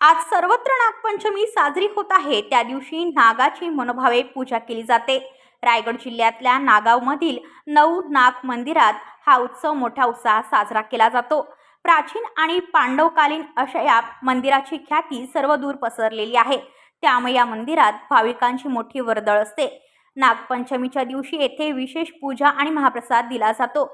आज सर्वत्र नागपंचमी साजरी होत आहे. त्या दिवशी नागाची मनोभावे पूजा केली जाते. रायगड जिल्ह्यातल्या नागावमधील नऊ नाग मंदिरात हा उत्सव मोठ्या उत्साहात साजरा केला जातो. प्राचीन आणि पांडवकालीन अशा या मंदिराची ख्याती सर्व दूर पसरलेली आहे. त्यामुळे या मंदिरात भाविकांची मोठी वर्दळ असते. नागपंचमीच्या दिवशी येथे विशेष पूजा आणि महाप्रसाद दिला जातो.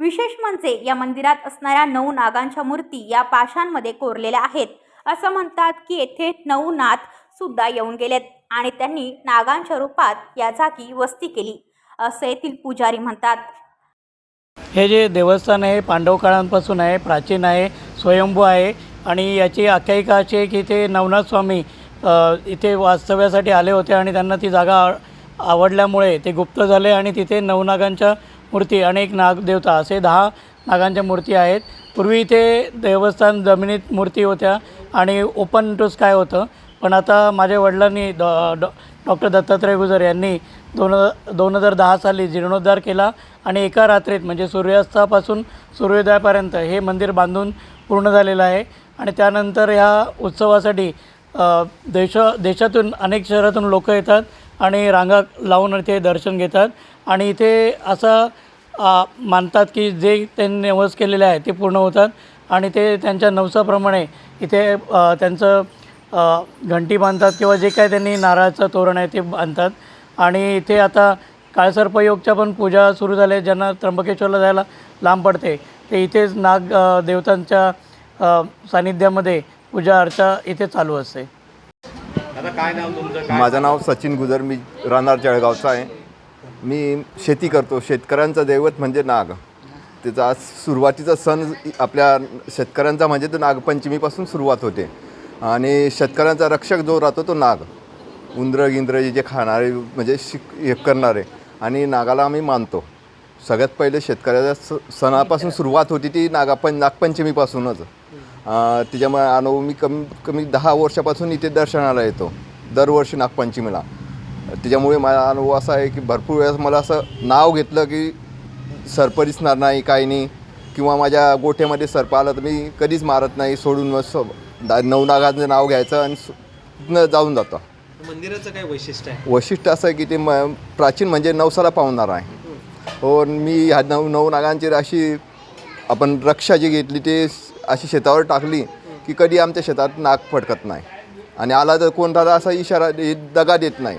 विशेष म्हणजे या मंदिरात असणाऱ्या नऊ नागांच्या मूर्ती या पाशांमध्ये कोरलेल्या आहेत. असं म्हणतात की येथे नऊ नाथ सुद्धा येऊन गेलेत आणि त्यांनी नागांच्या रूपात या जागी वस्ती केली असं येथील पुजारी म्हणतात. हे जे देवस्थान आहे पांडव काळांपासून आहे प्राचीन आहे स्वयंभू आहे आणि याची आख्यायिका अशी आहे की ते नवनाथ स्वामी इथे वास्तव्यासाठी आले होते आणि त्यांना ती जागा आवडल्यामुळे ते गुप्त झाले आणि तिथे नवनागांच्या मूर्ती आणि एक नागदेवता असे दहा नागांच्या मूर्ती आहेत. पूर्वी इथे देवस्थान जमिनीत मूर्ती होत्या आणि ओपन टू स्काय होतं पण आता माझ्या वडिलांनी डॉ डॉ डॉक्टर दत्तात्रय गुजर यांनी दोन दोन हजार दहा साली जीर्णोद्धार केला आणि एका रात्रीत म्हणजे सूर्यास्तापासून सूर्योदयापर्यंत हे मंदिर बांधून पूर्ण झालेलं आहे. आणि त्यानंतर ह्या उत्सवासाठी देश देशातून अनेक शहरातून लोक येतात आणि रांगा लावून इथे दर्शन घेतात. आणि इथे असा मानतात की जे त्यांनी नवस केलेले आहे ते पूर्ण होतात आणि ते त्यांच्या नवसाप्रमाणे इथे त्यांचं घंटी बांधतात किंवा जे काय त्यांनी नारळाचं तोरण आहे ते बांधतात. आणि इथे आता काळसर्पयोगच्या पण पूजा सुरू झाल्या ज्यांना त्र्यंबकेश्वरला जायला लांब पडते. ते इथेच नाग देवतांच्या सानिध्यामध्ये पूजा अर्चा इथे चालू असते. आता काय नाव तुमचं? काय माझं नाव सचिन गुजर मी राहणार जळगावचा आहे. मी शेती करतो. शेतकऱ्यांचं दैवत म्हणजे नाग. त्याचा आज सुरुवातीचा सण आपल्या शेतकऱ्यांचा म्हणजे तो नागपंचमीपासून सुरुवात होते. आणि शेतकऱ्यांचा रक्षक जो राहतो तो नाग. उंद्र गिंद्र जे खाणारे म्हणजे शिक हे करणारे. आणि नागाला आम्ही मानतो. सगळ्यात पहिले शेतकऱ्याच्या स सणापासून सुरुवात होती ती नागापं नागपंचमीपासूनच. त्याच्यामुळे अनुभव मी कमी कमी दहा वर्षापासून इथे दर्शनाला येतो. दरवर्षी नागपंचमीला. त्याच्यामुळे माझा अनुभव असा आहे की भरपूर वेळेस मला असं नाव घेतलं की सर्प दिसणार नाही काही नाही. किंवा माझ्या गोठ्यामध्ये सर्प आलं तर मी कधीच मारत नाही सोडून मग नवनागाचं नाव घ्यायचं आणि तिथनं जाऊन जातो. मंदिराचं काय वैशिष्ट्य आहे? वैशिष्ट्य असं आहे की ते म प्राचीन म्हणजे नवसाला पावणार आहे. हो मी ह्या नव नवनागांची राशी आपण रक्षा जी घेतली ते अशी शेतावर टाकली की कधी आमच्या शेतात नाग फडकत नाही. आणि आला तर कोणता असा इशारा दगा देत नाही.